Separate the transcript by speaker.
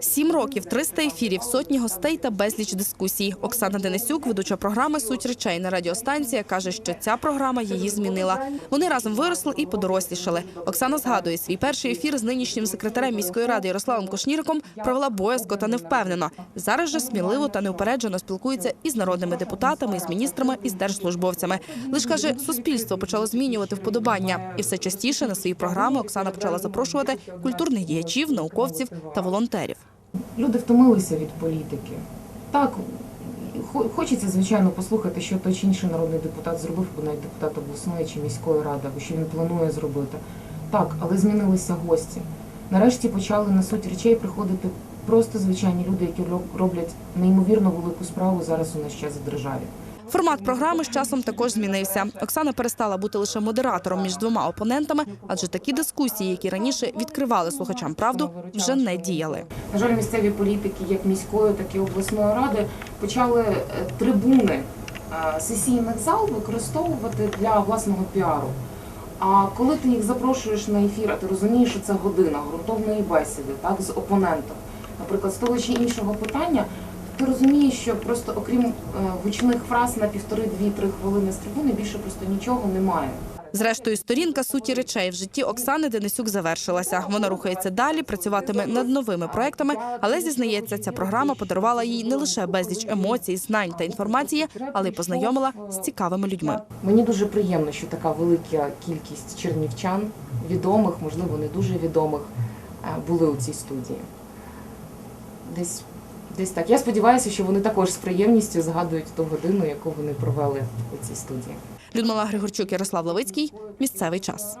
Speaker 1: Сім років, 300 ефірів, сотні гостей та безліч дискусій. Оксана Денисюк, ведуча програми Суть речей на радіостанція, каже, що ця програма її змінила. Вони разом виросли і подорослішали. Оксана згадує свій перший ефір з нинішнім секретарем міської ради Ярославом Кошніриком провела боязко та невпевнено. Зараз же сміливо та неупереджено спілкується із народними депутатами, із міністрами, із держслужбовцями. Лиш каже, суспільство почало змінювати вподобання, і все частіше на свої програми Оксана почала запрошувати культурних діячів, науковців та волонтерів.
Speaker 2: Люди втомилися від політики. Так, хо- хочеться, звичайно, послухати, що той чи інший народний депутат зробив, або навіть депутат обласної чи міської ради, або що він планує зробити. Так, але змінилися гості. Нарешті почали на суть речей приходити просто звичайні люди, які роб- роблять неймовірно велику справу зараз у наш час в державі.
Speaker 1: Формат програми з часом також змінився. Оксана перестала бути лише модератором між двома опонентами, адже такі дискусії, які раніше відкривали слухачам правду, вже не діяли.
Speaker 2: На жаль, місцеві політики, як міської, так і обласної ради, почали е, трибуни е, сесійних зал використовувати для власного піару. А коли ти їх запрошуєш на ефір, а ти розумієш, що це година ґрунтовної бесіди, так з опонентом, наприклад, з того чи іншого питання, ти розумієш, що просто окрім е, гучних фраз на півтори-дві-три хвилини з трибуни більше просто нічого немає.
Speaker 1: Зрештою, сторінка суті речей в житті Оксани Денисюк завершилася. Вона рухається далі, працюватиме над новими проектами, але зізнається, ця програма подарувала їй не лише безліч емоцій, знань та інформації, але й познайомила з цікавими людьми.
Speaker 2: Мені дуже приємно, що така велика кількість чернівчан, відомих, можливо, не дуже відомих, е, були у цій студії. Десь, десь так. Я сподіваюся, що вони також з приємністю згадують ту годину, яку вони провели у цій студії.
Speaker 1: Людмила Григорчук, Ярослав Лавицький. Місцевий час.